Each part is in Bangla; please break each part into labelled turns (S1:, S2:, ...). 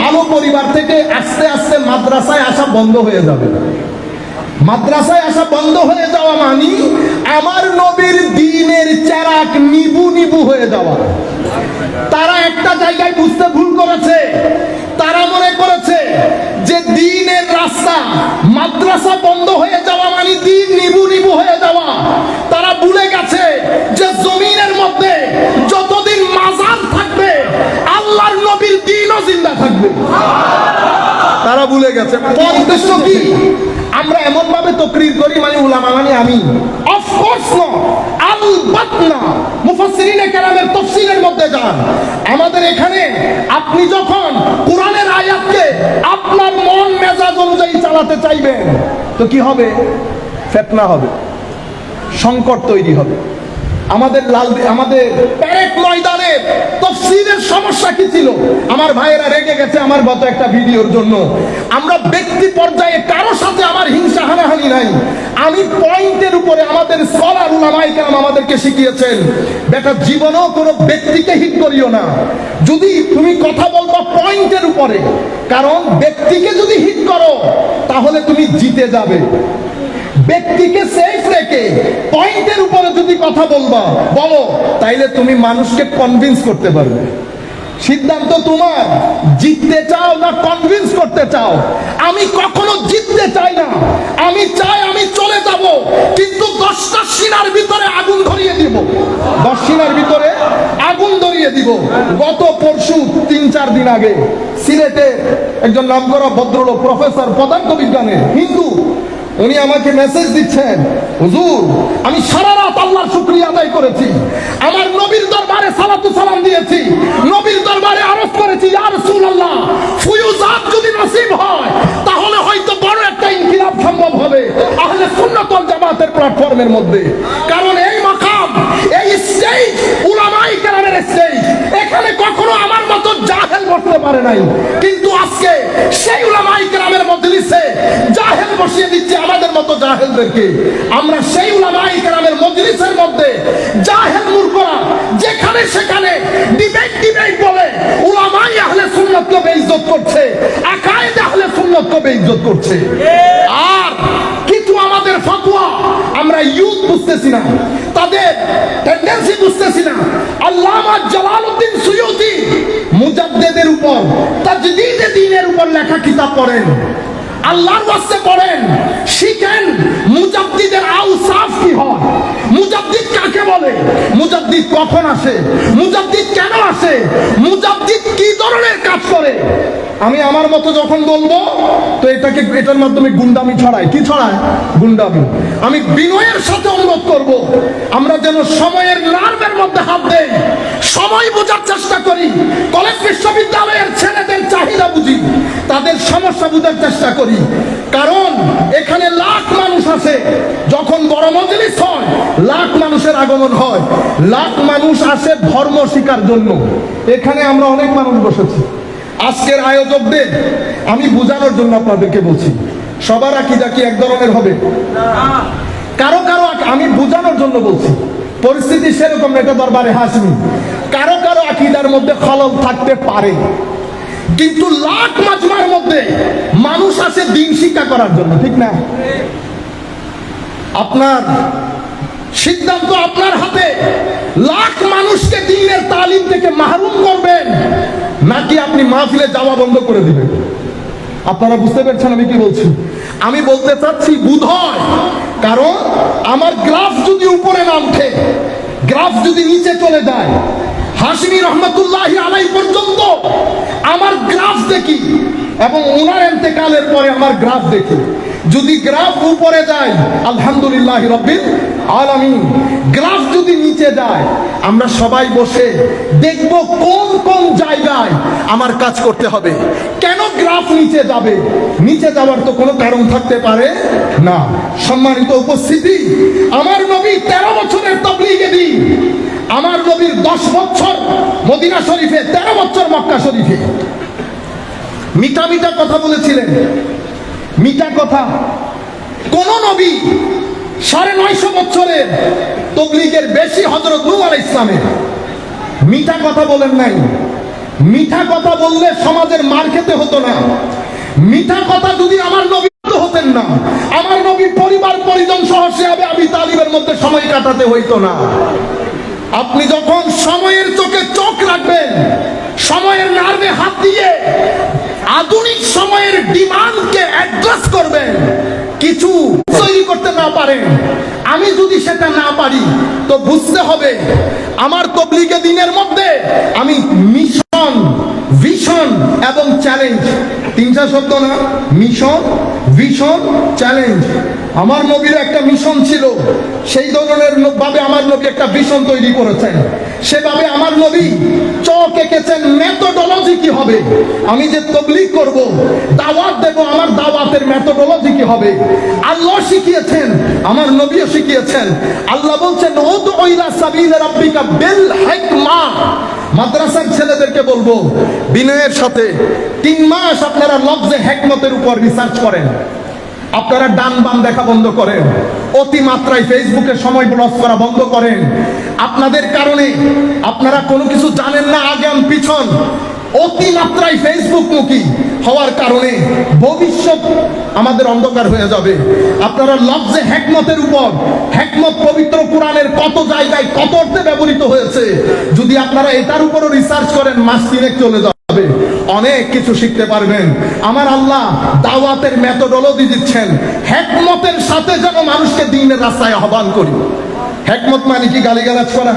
S1: ভালো পরিবার থেকে আস্তে আস্তে মাদ্রাসায় আসা বন্ধ হয়ে যাবে। মাদ্রাসায় আসা বন্ধ হয়ে যাওয়া মানি আমার নবীর দিনের চেরাক নিবু নিবু হয়ে যাওয়া। তারা একটা জায়গায় বুঝতে ভুল করেছে, তারা মনে করেছে যে দিনের রাস্তা মাদ্রাসা বন্ধ হয়ে যাওয়া মানে দিন নিবু নিবু হয়ে যাওয়া। তারা ভুলে গেছে যে জমিনের মধ্যে যতদিন মাজার থাকবে আল্লাহর নবীর দিনও জিন্দা থাকবে। তারা ভুলে গেছে। উদ্দেশ্য কি? আমরা এমন ভাবে তকরির করি মানে উলামা মানে আমি। মধ্যে আমাদের এখানে আপনি যখন আপনার মন মেজাজ অনুযায়ী চালাতে চাইবেন, তো কি হবে? ফেতনা হবে। সংকট তৈরি হবে। আমাদের লাল আমাদের প্যারেড ময়দানে তফসিলের সমস্যা কি ছিল? আমার ভাইয়েরা রেগে গেছে আমার গত একটা ভিডিওর জন্য। আমরা ব্যক্তি পর্যায়ে কারও সাথে আমার হিংসা হানাহানি নাই। আমি পয়েন্টের উপরে আমাদের স্কলার উলামাই কেরাম আমাদেরকে শিখিয়েছেন, বেটা, জীবনেও কোনো ব্যক্তিকে হিট করিও না। যদি তুমি কথা বলবা পয়েন্টের উপরে, কারণ ব্যক্তিকে যদি হিট করো, তাহলে তুমি জিতে যাবে। ব্যক্তিকে সেফ রেখে পয়েন্টের উপরে যদি কথা বলবা, বলো, তাইলে তুমি মানুষকে কনভিন্স করতে পারবে। সিদ্ধান্ত তোমার, জিততে চাও না কনভিন্স করতে চাও? আমি কখনো জিততে চাই না। আমি চাই আমি চলে যাব, কিন্তু দশটা সিনার ভিতরে আগুন ধরিয়ে দিব। দশ সিনার ভিতরে আগুন ধরিয়ে দিব। গত পরশু, তিন, চার দিন আগে সিলেটে একজন নামকরা ভদ্রলোক প্রফেসর পদার্থ বিজ্ঞানের হিন্দু উনি আমাকে মেসেজ দিচ্ছেন, হুজুর, আমি সারা রাত আল্লাহর শুক্রিয়া আদায় করেছি। আমার নবীর দরবারে সালাতু সালাম দিয়েছি। নবীর দরবারে আরজ করেছি, ইয়া রাসূলুল্লাহ ফুয়ুজাত যদি নসিব হয়, তাহলে হয়তো বড় একটা ইনকিলাব সম্ভব হবে আহলে সুন্নাত ওয়াল জামাতের প্ল্যাটফর্মের মধ্যে। কারণ এই মাকাম, এই স্টেজ উলামাই কেরামের স্টেজ এখানে কখনো আমার মতো জাহেল বসতে পারে নাই। কিন্তু আজকে সেই উলামাই কেরামের মজলিসে জাহেল বসিয়ে দিচ্ছে আমাদের মতো জাহেলদেরকে। আমরা সেই উলামাই কেরামের মজলিসের মধ্যে জাহেল মূর্খরা যেখানে সেখানে ডিবেট ডিবেট বলে উলামাই আহলে সুন্নাতকে বেইজ্জত করছে, আকায়েদ আহলে সুন্নাতকে বেইজ্জত করছে। আর কিছু আমাদের ফতোয়া আমরা ইউথ বুঝতেছি না, তাদের টেন্ডেন্সি বুঝতেছি না। আল্লামা জালালউদ্দিন সুয়ুতি মুজাদ্দেদের উপর, তাজদীদে দ্বীনের উপর লেখা কিতাব পড়েন। আল্লাহর কাছে বলেন শিখেন, মুজাদ্দিদের আউসাফ কি হয়? মুজাদ্দিদ কাকে বলে? মুজাদ্দিদ কখন আসে? মুজাদ্দিদ কেন আসে? মুজাদ্দিদ কি ধরনের কাজ করে? আমি আমার মতো যখন বলব, তো এটাকে, এটার মাধ্যমে গুন্ডামি ছড়াই কি ছড়ায়? গুন্ডামি। আমি বিনয়ের সাথে অনুরোধ করব। আমরা যেন সময়ের নার্ভের মধ্যে হাত দেই। সময় বোঝার চেষ্টা করি। কলেজ বিশ্ববিদ্যালয়ের ছেলেদের চাহিদা বুঝি। তাদের সমস্যা বোঝার চেষ্টা করি। কারণ এখানে লাখ মানুষ আছে। যখন বড় মজলিস হয়, লাখ মানুষের আগমন হয়। লাখ মানুষ আসে ধর্ম শিকার জন্য। এখানে আমরা অনেক মানুষ বসেছি। আজকের আয়োজকদের আমি বোঝানোর জন্য আপনাদেরকে বলছি, সবার আকিদা কি এক ধরনের হবে? কারও কারও আমি বোঝানোর জন্য বলছি, পরিস্থিতি সেরকম এটা দরবারে হাসমি কারও কারও আকিদার মধ্যে খলল থাকতে পারে, কিন্তু লাখ মাজমার মধ্যে মানুষ আসে দিন শিক্ষা করার জন্য, ঠিক না? আপনার সিদ্ধান্ত আপনার হাতে। লাখ মানুষকে দিনের তালিম থেকে মাহরুম করবেন, নাকি আপনি মাহফিলে যাওয়া বন্ধ করে দিবেন? আপনারা বুঝতে পেরেছেন আমি কি বলছি? আমি বলতে চাচ্ছি, বুধ হয় কারণ আমার গ্রাফ যদি উপরে না উঠে, গ্রাফ যদি নিচে চলে যায়, হাসমি রহমতুল্লাহ আলাই পর্যন্ত আমার গ্রাফ দেখি এবং ওনার এন্তেকালের পরে আমার গ্রাফ দেখি। যদি গ্রাফ উপরে যায়, আলহামদুলিল্লাহ রব্বিল আলামিন গ্রাফ যদি নিচে যায়, আমরা সবাই বসে দেখব কোন কোন জায়গায় আমার কাজ করতে হবে। কেন গ্রাফ নিচে যাবে? নিচে যাওয়ার তো কোনো কারণ থাকতে পারে না। সম্মানিত উপস্থিতি, আমার নবী তেরো বছরের তবলিগে দিন। আমার নবীর দশ বছর মদিনা শরীফে, তেরো বছর মক্কা শরীফে। মিঠা মিঠা কথা বলেছিলেন। মিঠা কথা। কোন নবী সাড়ে নয়শো বছরের তবলিগের বেশি হজরত নূ আলাই ইসলামের মিঠা কথা বলেন নাই। মিঠা কথা বললে সমাজের মার খেতে হতো না। মিঠা কথা যদি আমার নবী হতেন না, আমার নবী পরিবার পরিজন সহ হবে, আমি তালিবের মধ্যে সময় কাটাতে হইতো না। আপনি যখন সময়ের চোখে চোখ রাখবেন, সময়ের নার্ভে হাত দিয়ে আধুনিক সময়ের ডিমান্ডকে অ্যাড্রেস করবেন কিছু তৈরি করতে না পারেন আমি যদি সেটা না পারি, তো বুঝতে হবে, আমার তবলিগে দিনের মধ্যে আমি মিশন ভিশন এবং চ্যালেঞ্জ। তিনটা শব্দ না, মিশন, ভিশন, চ্যালেঞ্জ। আমার নবীর একটা মিশন ছিল, সেই ধরনের ভাবে আমার নবী একটা ভিশন তৈরি করেছেন। সেভাবে আমার নবী চক এঁকেছেন মেথোডোলজি কি হবে? আমি যে তবলিগ করব, দাওয়াত দেব, আমার দাওয়াতের মেথোডোলজি কি হবে? আল্লাহ শিখিয়েছেন, আমার নবীও শিখিয়েছেন। আল্লাহ বলছেন ও তো ওইলা সাবিল বিল হিকমা। মাদ্রাসার ছেলেদেরকে বলব, বিনয়ের সাথে তিন মাস আপনারা লফজে হেকমতের উপর রিসার্চ করেন। আপনারা ডান বাম দেখা বন্ধ করেন, অতিমাত্রায় ফেসবুকে সময় ব্লস করা বন্ধ করেন। আপনাদের কারণে আপনারা কোনো কিছু জানেন না আগাম পিছন। অতিমাত্রায় ফেসবুক মুখী। হওয়ার কারণে ভবিষ্যৎ আমাদের অন্ধকার হয়ে যাবে। আপনারা লফজে হেকমতের উপর, হেকমত পবিত্র কোরআনের কত জায়গায়, কত অর্থে ব্যবহৃত হয়েছে, যদি আপনারা এটার উপরও রিসার্চ করেন, মাস তিনেক চলে যাবে। অনেক কিছু শিখতে পারবেন। আমার আল্লাহ দাওয়াতের মেথোডোলজি দিচ্ছেন, হেকমতের সাথে যেন মানুষকে দিনের রাস্তায় আহ্বান করি। হেকমত মানে কি গালিগালাজ করা?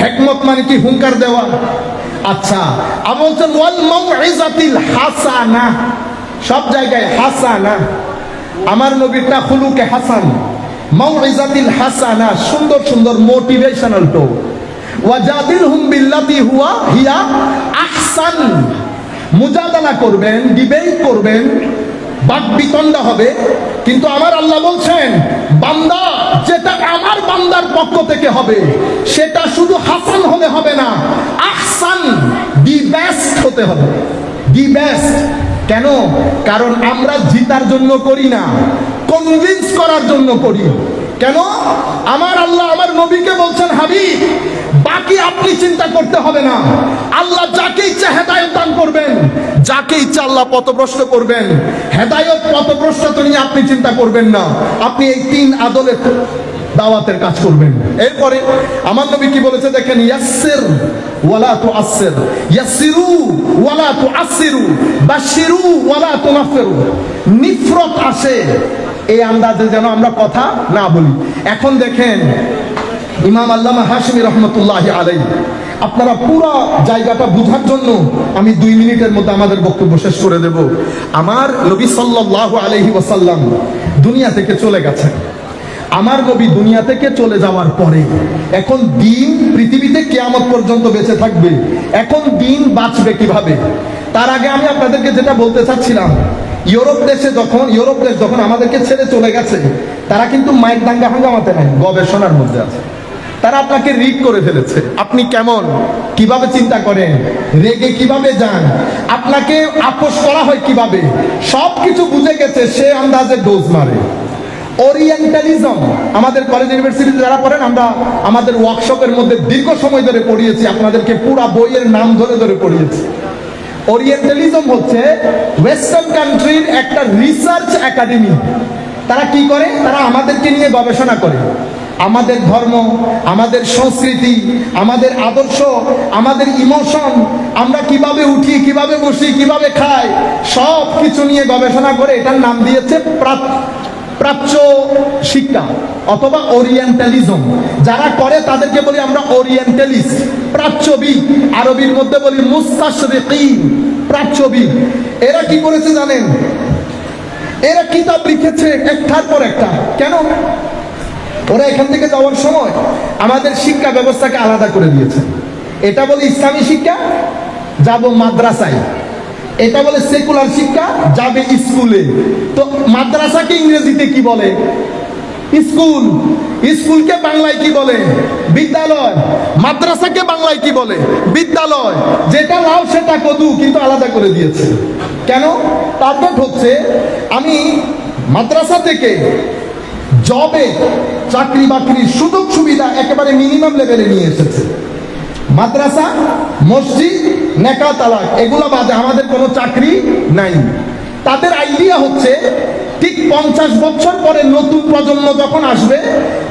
S1: হেকমত মানে কি হুঙ্কার দেওয়া? আচ্ছা আমি বলছেন ওয়াল মাউইজাতিল হাসানা। সব জায়গায় হাসানা। আমার নবীরটা খুলুকে হাসান। মাউইজাতিল হাসানা, সুন্দর সুন্দর মোটিভেশনাল টোক ওয়াজাদিলহুম বিল্লাতি হুয়া হিয়া আহসান। মুজাদালা করবেন, ডিবেট করবেন, বাক বিতণ্ডা হবে। কিন্তু আমার আল্লাহ বলছেন, বান্দা, যেটা আমার বান্দার পক্ষ থেকে হবে, সেটা শুধু হাসান হলে হবে না হতে হবে। দি বেস্ট কেন? কারণ আমরা জিতার জন্য করি না। কনভিন্স করার জন্য করি। কেন? আমার আল্লাহ আমার নবীকে বলছেন, হাবিব, বাকি আপনি চিন্তা করতে হবে না। আল্লাহ যাকে ইচ্ছা হেদায়ত দান করবেন। যাকে ইচ্ছা আল্লাহ পথভ্রষ্ট করবেন। হেদায়ত, পথভ্রষ্ট নিয়ে আপনি চিন্তা করবেন না। আপনি এই তিন আদলের দাওয়াতের কাজ করবেন। এরপরে আমার নবী কি বলেছে দেখেন, ইয়াসসির ওয়ালা তুআসসির। ইয়াসসিরু ওয়ালা তুআসসিরু। বাশিরু ওয়ালা তুনাফিরু। নিফরত আসে। এই আন্দাজে যেন আমরা কথা না বলি। এখন দেখেন, ইমাম আল্লামা হাশমি রহমতুল্লাহ আলাই আপনারা পুরো জায়গাটা বুঝার জন্য আমি দুই মিনিটের মধ্যে আমাদের বক্তব্য শেষ করে দেব। আমার নবী সাল্লাল্লাহু আলাইহি ওয়াসাল্লাম দুনিয়া থেকে চলে গেছেন। আমার নবী দুনিয়া থেকে চলে যাওয়ার পরে, এখন দিন পৃথিবীতে কেয়ামত পর্যন্ত বেঁচে থাকবে। এখন দিন বাঁচবে কীভাবে? তার আগে আমি আপনাদেরকে যেটা বলতে চাচ্ছিলাম, ইউরোপ দেশে যখন, ইউরোপ দেশ যখন আমাদেরকে ছেড়ে চলে গেছে, তারা কিন্তু মাইক দাঙ্গা হাঙ্গামাতে নাই, গবেষণার মধ্যে আছে। তারা আপনাকে রিড করে ফেলেছে, আপনি কেমন, কীভাবে চিন্তা করেন, রেগে কীভাবে যান, আপনাকে আপোষ করা হয় কীভাবে? সব কিছু বুঝে গেছে, সে আন্দাজে ডোজ মারে। ওরিয়েন্টালিজম আমাদের কলেজ ইউনিভার্সিটিতে যারা পড়েন, আমরা আমাদের ওয়ার্কশপের মধ্যে দীর্ঘ সময় ধরে পড়িয়েছি, আপনাদেরকে পুরা বইয়ের নাম ধরে ধরে পড়িয়েছি। ওরিয়েন্টালিজম হচ্ছে ওয়েস্টার্ন কান্ট্রির একটা রিসার্চ একাডেমি তারা কি করে? তারা আমাদেরকে নিয়ে গবেষণা করে। আমাদের ধর্ম, আমাদের সংস্কৃতি, আমাদের আদর্শ, আমাদের ইমোশন আমরা কীভাবে উঠি, কীভাবে বসি, কীভাবে খাই সব কিছু নিয়ে গবেষণা করে এটার নাম দিয়েছে প্রাচ্য শিক্ষা অথবা ওরিয়েন্টালিজম। যারা করে তাদেরকে বলি আমরা ওরিয়েন্টালিস্ট প্রাচ্যবিদ আরবির মধ্যে বলি মুস্তাশরিকিন প্রাচ্যবিদ এরা কি করেছে জানেন? এরা কিতাব লিখেছে একটার পর একটা। কেন? ওরা এখান থেকে যাওয়ার সময় আমাদের শিক্ষা ব্যবস্থাকে আলাদা করে দিয়েছে। এটা বলি ইসলামী শিক্ষা? যাব মাদ্রাসায়। এটা বলে সেকুলার শিক্ষা যাবে স্কুলে। তো মাদ্রাসাকে ইংরেজিতে কি বলে? স্কুল। স্কুলকে বাংলায় কি বলে? বিদ্যালয়। মাদ্রাসাকে বাংলায় কি বলে? বিদ্যালয়। যেটা লাও সেটা কদু, কিন্তু আলাদা করে দিয়েছে। কেন? টার্গেট হচ্ছে, আমি মাদ্রাসা থেকে জবে চাকরি বাকরির সুযোগ সুবিধা একেবারে মিনিমাম লেভেলে নিয়ে এসেছে। মাদ্রাসা, মসজিদ নেকা তালাক এগুলো বাদে আমাদের কোনো চাকরি নাই। তাদের আইডিয়া হচ্ছে, ঠিক পঞ্চাশ বছর পরে নতুন প্রজন্ম যখন আসবে,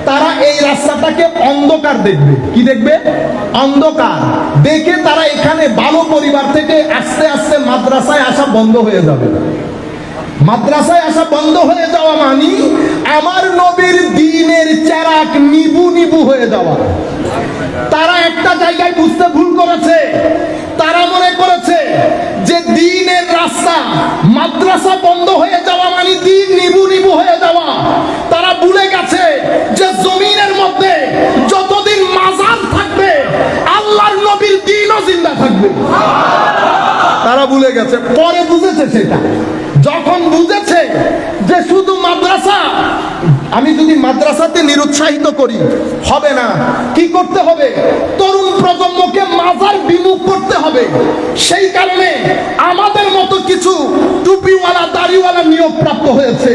S1: তারা এই রাস্তাটাকে অন্ধকার দেখবে। কি দেখবে? অন্ধকার। দেখে তারা এখানে ভালো পরিবার থেকে আস্তে আস্তে মাদ্রাসায় আসা বন্ধ হয়ে যাবে। মাদ্রাসায় আসা বন্ধ হয়ে যাওয়া মানি আমার নবীর দিনের চেরাক নিবু নিবু হয়ে যাওয়া। তারা একটা জায়গায় বুঝতে ভুল করেছে। তারা মনে করেছে যে দিনের রাস্তা মাদ্রাসা বন্ধ হয়ে যাওয়া মানে দিন নিবু নিবু হয়ে যাওয়া। তারা ভুলে গেছে যে জমিনের মধ্যে যতদিন মাজার থাকবে, আল্লাহর নবীর দিনও জিন্দা থাকবে। তারা ভুলে গেছে, পরে বুঝেছে সেটা। যখন বুঝেছে আমি যদি মাদ্রাসাতে নিরুৎসাহিত করি, হবে না। কি করতে হবে? তরুণ প্রজন্মকে মাজার বিমুখ করতে হবে। সেই কারণে আমাদের মতো কিছু টুপিওয়ালা, দাড়িওয়ালা নিয়োগ প্রাপ্ত হয়েছে।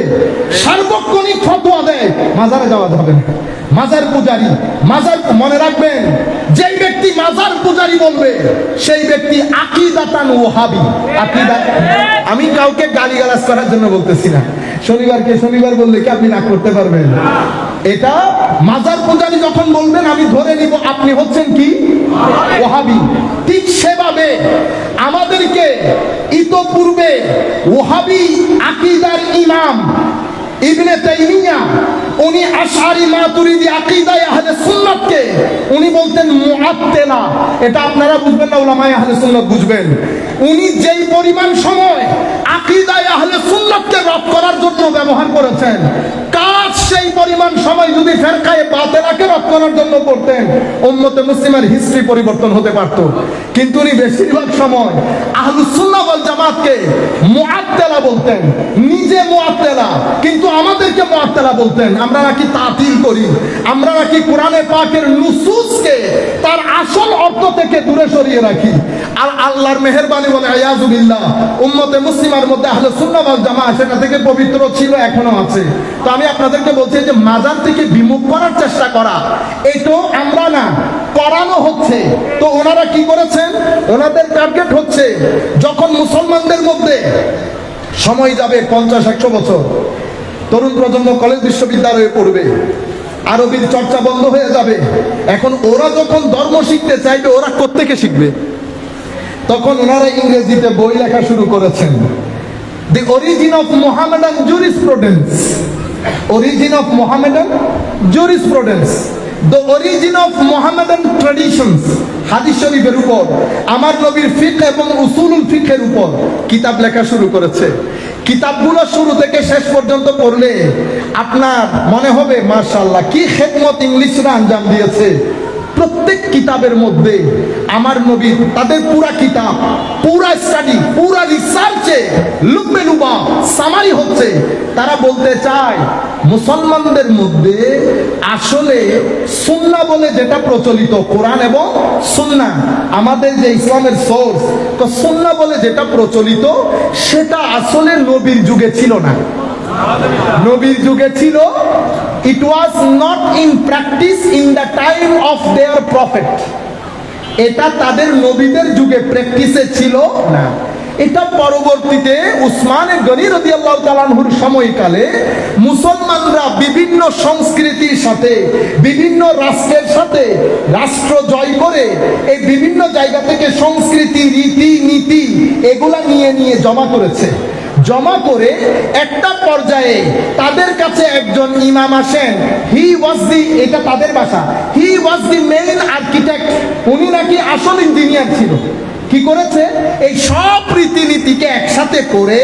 S1: সার্বক্ষণিক ফতোয়া দেয়। মাজারে যাওয়া যাবে না। মাজার পূজারি, মাজার মনে রাখবেন, যেই ব্যক্তি বলবে, সেই ব্যক্তি আকিদাতান ওহাবি। আকিদা আমি কাউকে গালিগালাজ করার জন্য বলতেছি না। শনিবারকে শনিবার বললে কি আপনি রাগ করতে পারবেন? এটা মাজার পূজারি যখন বলবেন, আমি ধরে নিব, আপনি হচ্ছেন কি? ওহাবি। ঠিক সেভাবে আমাদেরকে ইতোপূর্বে ওহাবি আকিদার ইমাম ইবনে তাইমিয়া, উনি আশারি মাতুরিদি আকীদায়ে আহলে সুন্নাতকে, উনি বলতেন মুআত্তালা। এটা আপনারা বুঝবেন না, উলামায়ে আহলে সুন্নাত বুঝবেন। উনি যেই পরিমাণ সময় আকীদায়ে আহলে সুন্নাতকে রদ করার জন্য ব্যবহার করেছেন, কাজ সেই পরিমাণ সময় যদি ফেরকায়ে বাতেলাকে রদ করার জন্য করতেন, উম্মতে মুসলিমের হিস্ট্রি পরিবর্তন হতে পারত। কিন্তু উনি বেশিরভাগ সময় আহলুস সুন্নাহ ওয়াল জামাতকে মুআত্তালা বলতেন। নিজে মুআত্তালা, কিন্তু আমাদেরকে মুআত্তালা বলতেন। আমরা নাকি তাতিল করি, আমরা নাকি কোরআনে পাকের নুসুসকে তার আসল অর্থ থেকে দূরে সরিয়ে রাখি। আর আল্লাহর মেহেরবানি বলে আয়াজুবিল্লাহ উম্মতে মুসলিমার মধ্যে আহলে সুন্নাহ ওয়াল জামা সেটা থেকে পবিত্র ছিল, এখনও আছে। তো আমি আপনাদেরকে বলছি যে মাজার থেকে বিমুখ করার চেষ্টা করা, এটাও আমরা না, করানো হচ্ছে। তো ওনারা কি করেছেন? ওনাদের টার্গেট হচ্ছে, যখন মুসলমানদের মধ্যে সময় যাবে পঞ্চাশ, একশো বছর। তরুণ প্রজন্ম কলেজ বিশ্ববিদ্যালয়ে পড়বে। আরবির চর্চা বন্ধ হয়ে যাবে। এখন ওরা যখন ধর্ম শিখতে চাইবে, ওরা কোত্থেকে শিখবে? তখন ওনারা ইংরেজিতে বই লেখা শুরু করেছেন। The origin of Mohammedan jurisprudence origin of Mohammedan jurisprudence the origin of Mohammedan traditions হাদিস শরীফের উপর, আমার নবীর ফিক এবং উসুলুল ফিকের উপর কিতাব লেখা শুরু করেছে। কিতাবগুলো শুরু থেকে শেষ পর্যন্ত পড়লে আপনার মনে হবে মার্শাল্লাহ কি খেদমত ইংলিশরা আঞ্জাম দিয়েছে। প্রত্যেক কিতাবের মধ্যে আমার নবী তাদের পুরা কিতাব, পুরা স্টাডি, পুরা রিসার্চে লুকবে লুবা সামারি হচ্ছে। তারা বলতে চায়, মুসলমানদের মধ্যে আসলে সুন্না বলে যেটা প্রচলিত, কোরআন এবং সুন্না। আমাদের যে ইসলামের সোর্স তো সুন্না বলে যেটা প্রচলিত, সেটা আসলে নবীর যুগে ছিল না। নবীর যুগে ছিল it was not in practice in the time of their prophet এটা তাদের নবীদের যুগে প্র্যাকটিসে ছিল না। এটা পরবর্তীতে উসমানে গনি রদি আল্লাহ তালানহুর সময়কালে মুসলমানরা বিভিন্ন সংস্কৃতির সাথে, বিভিন্ন রাষ্ট্রের সাথে রাষ্ট্র জয় করে এই বিভিন্ন জায়গা থেকে সংস্কৃতি, রীতি, নীতি এগুলা নিয়ে নিয়ে জমা করেছে। জমা করে একটা পর্যায়ে তাদের কাছে একজন ইমাম আসেন। হি ওয়াজ দি এটা তাদের ভাষা হি ওয়াজ দি মেইন আর্কিটেক্ট উনি নাকি আসল ইঞ্জিনিয়ার ছিল। কি করেছে? এই সব রীতিনীতিকে একসাথে করে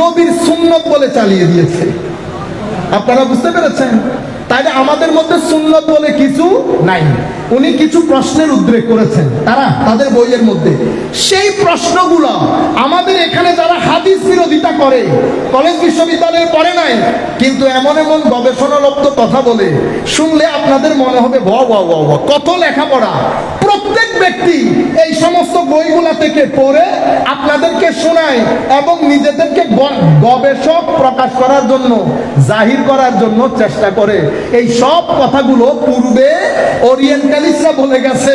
S1: নবীর সুন্নত বলে চালিয়ে দিয়েছে। আপনারা বুঝতে পেরেছেন? তাইলে আমাদের মধ্যে সুন্নত বলে কিছু নাই। উনি কিছু প্রশ্নের উদ্রেক করেছেন। তারা তাদের বইয়ের মধ্যে। সেই প্রশ্নগুলো আমাদের এখানে যারা হাদিস বিরোধিতা করে, কলেজ বিশ্ববিদ্যালয়ে পড়ে নাই, কিন্তু এমন এমন গবেষণালব্ধ কথা বলে, শুনলে আপনাদের মনে হবে ব কত লেখাপড়া। ব্যক্তি এই সমস্ত বইগুলা থেকে পড়ে আপনাদেরকে শোনায় এবং নিজেদেরকে গবেষক প্রকাশ করার জন্য, জাহির করার জন্য চেষ্টা করে। এই সব কথাগুলো পূর্বে ওরিয়েন্টালিস্টরা বলে গেছে।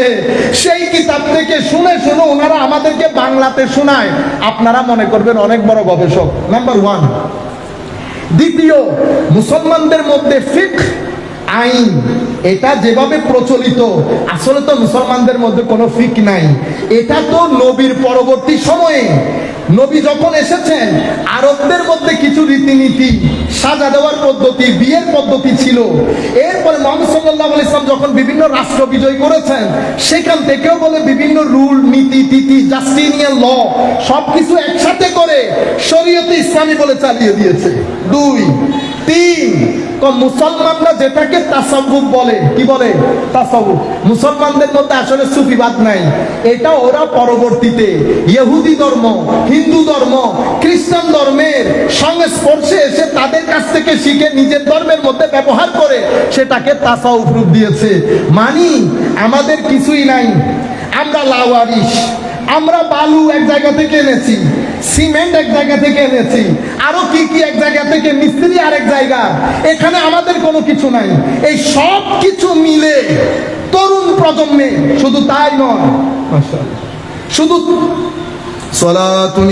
S1: সেই কিতাব থেকে শুনে শুনে ওনারা আমাদেরকে বাংলাতে শোনায়। আপনারা মনে করবেন অনেক বড় গবেষক। নাম্বার ওয়ান দ্বিতীয়, মুসলমানদের মধ্যে ফিক আইন। এটা যেভাবে প্রচলিত, আসলে তো মুসলমানদের মধ্যে কোনো ফিক নাই। এটা তো নবীর পরবর্তী সময়ে। নবী যখন এসেছেন, আরবদের মধ্যে কিছু রীতিনীতি, সাজা দেওয়ার পদ্ধতি, বিয়ের পদ্ধতি ছিল। এরপরে মোহাম্মদ সাল্লাহ ইসলাম যখন বিভিন্ন রাষ্ট্র বিজয় করেছেন, সেখান থেকেও বলে বিভিন্ন রুল, নীতি তিথি জাস্টিনিয়ান ল, সবকিছু একসাথে করে শরীয়তে ইসলামী বলে চালিয়ে দিয়েছে। দুই তিন মুসলমানরা যেটাকে তাসাউফ বলে, কি বলে? তাসাউফ। মুসলমানদের মধ্যে আসলে সুফিবাদ নাই। এটা ওরা পরবর্তীতে ইহুদি ধর্ম, হিন্দু ধর্ম, খ্রিস্টান ধর্মের সংস্পর্শে এসে তাদের কাছ থেকে শিখে নিজের ধর্মের মধ্যে ব্যবহার করে সেটাকে তাসাউফ রূপ দিয়েছে। মানি, আমাদের কিছুই নাই। আমরা লাওয়ারিস আমরা বালু এক জায়গা থেকে এনেছি সিমেন্ট এক জায়গা থেকে এনেছি আরও কি কি এক জায়গা থেকে মিস্ত্রি আরেক জায়গা এখানে আমাদের কোনো কিছু নাই। এই সব কিছু মিলে তরুণ প্রজন্মে শুধু তাই নয়। শুধু